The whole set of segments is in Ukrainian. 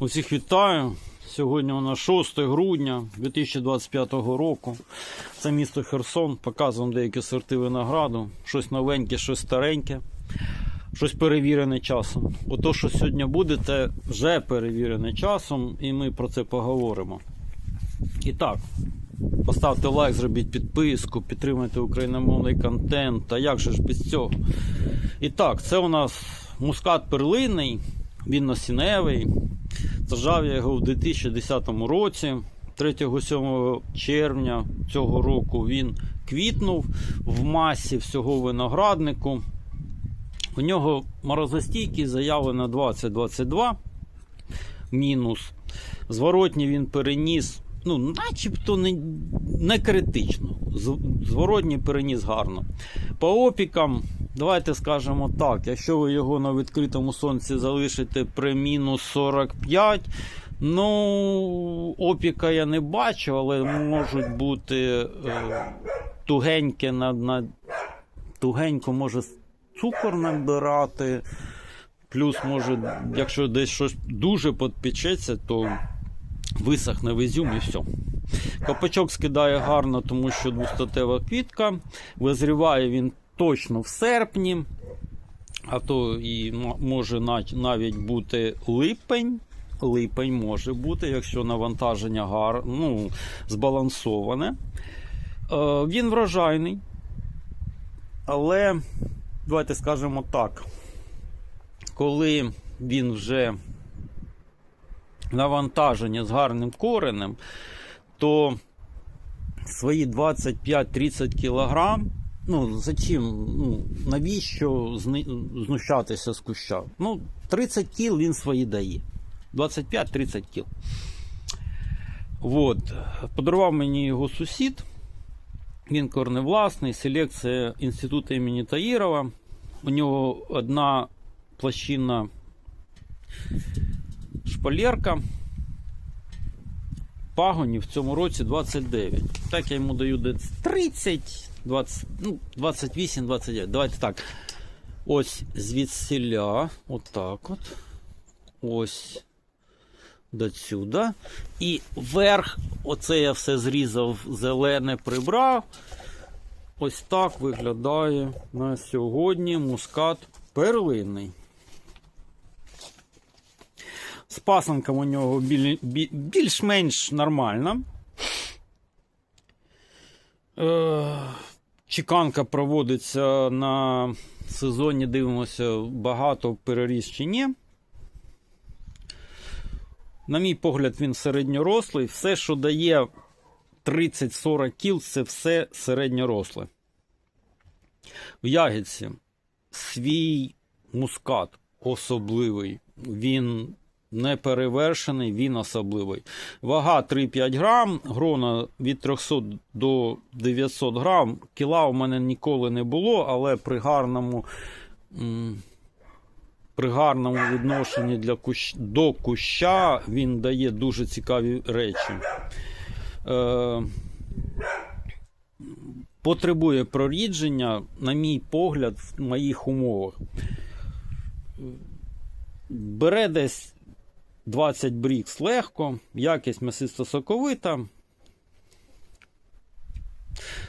Усіх вітаю. Сьогодні у нас 6 грудня 2025 року. Це місто Херсон. Показуємо деякі сорти винограду. Щось новеньке, щось стареньке, щось перевірене часом. Ото, що сьогодні буде, це вже перевірене часом, і ми про це поговоримо. І так, поставте лайк, зробіть підписку, підтримайте україномовний контент. Та як же ж без цього? І так, це у нас мускат перлинний, він насінневий. Сажав я його в 2010 році. 3-7 червня цього року він квітнув в масі всього винограднику. У нього морозостійкість заявлена 20-22 мінус. Зворотній він переніс, ну, начебто не, не критично. З- Зворотній переніс гарно. По опікам, давайте скажемо так: якщо ви його на відкритому сонці залишите при мінус 45, ну, опіка я не бачу, але можуть бути е, тугеньке на, на тугенько може цукор набирати. Плюс, може, якщо десь щось дуже підпечеться, то висохне в ізюм і все. Копачок скидає гарно, тому що двостатева квітка. Визріває він точно в серпні, а то і може навіть бути липень. Липень може бути, якщо навантаження гар, ну, збалансоване. Е, він врожайний. Але давайте скажемо так. Коли він вже навантаження з гарним коренем, то свої 25-30 кг, ну, зачем, ну, навіщо знущатися з куща? Ну, 30 кіл він свої дає. 25-30 кіл. От. Подарував мені його сусід. Він корневласний, селекція інституту імені Таїрова. У нього одна площина шпалерка. Пагонів в цьому році 29. Так я йому даю десь 30, 20, ну, 28, 29. Давайте так. Ось звідсіля. Отак от. Ось до сюди. І верх, оце я все зрізав, зелене прибрав. Ось так виглядає на сьогодні мускат перлинний. З пасанком у нього більш-менш нормально. Е, Чеканка проводиться на сезоні, дивимося, багато переріс чи ні. На мій погляд, він середньорослий. Все, що дає 30-40 кіл, це все середньоросле. В ягідці свій мускат особливий. Він не перевершений, він особливий. Вага 3-5 грам, грона від 300 до 900 грам. Кіла у мене ніколи не було, але при гарному. При гарному відношенні для кущ... до куща він дає дуже цікаві речі. Е... Потребує прорідження, на мій погляд, в моїх умовах. Бере десь 20 брікс легко, якість м'ясисто соковита.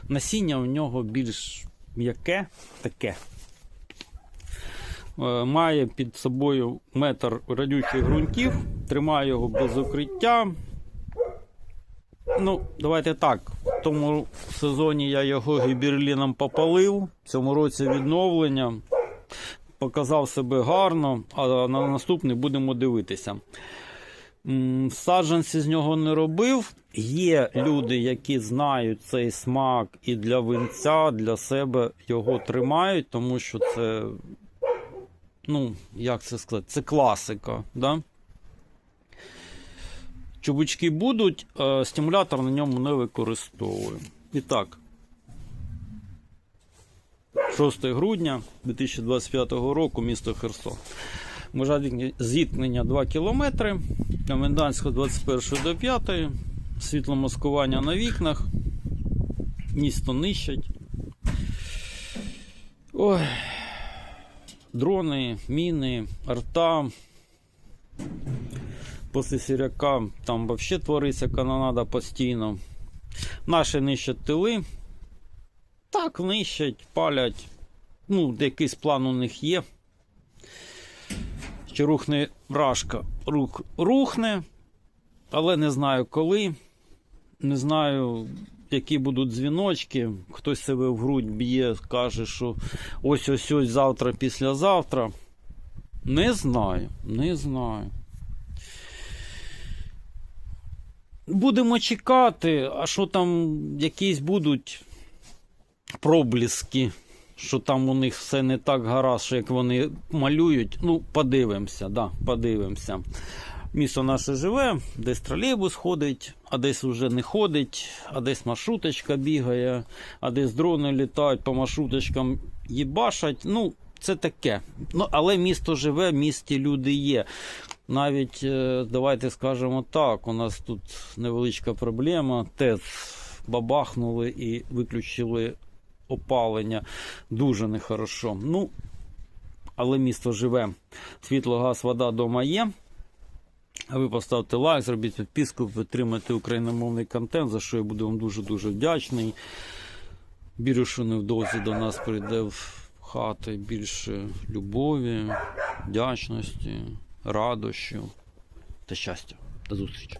Насіння у нього більш м'яке таке. Е, Має під собою метр радючих ґрунтів, тримає його без укриття. Ну, давайте так. В тому сезоні я його гіберліном попалив. В цьому році відновлення. Показав себе гарно, а на наступний будемо дивитися. Саджанці з нього не робив. Є люди, які знають цей смак і для винця, для себе його тримають, тому що це, ну, як це сказати, це класика. Да? Чубучки будуть, е, стимулятор на ньому не використовую. І так. 6 грудня 2025 року, місто Херсон. Межа зіткнення 2 км, комендантська 21 до 5, світломаскування на вікнах, місто нищать. Ой. Дрони, міни, арта. Після сіряка там взагалі твориться канонада постійно. Наші нищать тили. Так, нищать, палять. Ну, якийсь план у них є. Чи рухне вражка? Рух, рухне, але не знаю коли. Не знаю, які будуть дзвіночки. Хтось себе в грудь б'є, каже, що ось ось ось завтра, післязавтра. Не знаю, не знаю. Будемо чекати, а що там якісь будуть пробліски, що там у них все не так гаразд, як вони малюють. Ну, подивимося, да, подивимося. Місто наше живе, десь тролейбус ходить, а десь вже не ходить, а десь маршруточка бігає, а десь дрони літають по маршруточкам їбашать. Ну, це таке. Ну, але місто живе, в місті люди є. Навіть е, давайте скажемо так, у нас тут невеличка проблема. ТЕЦ бабахнули і виключили опалення. Дуже нехорошо. Ну, але місто живе. Світло, газ, вода дома є. А ви поставте лайк, зробіть підписку, підтримайте україномовний контент, за що я буду вам дуже-дуже вдячний. Вірю, що невдовзі до нас прийде в хати більше любові, вдячності, радощів та щастя. До зустрічі!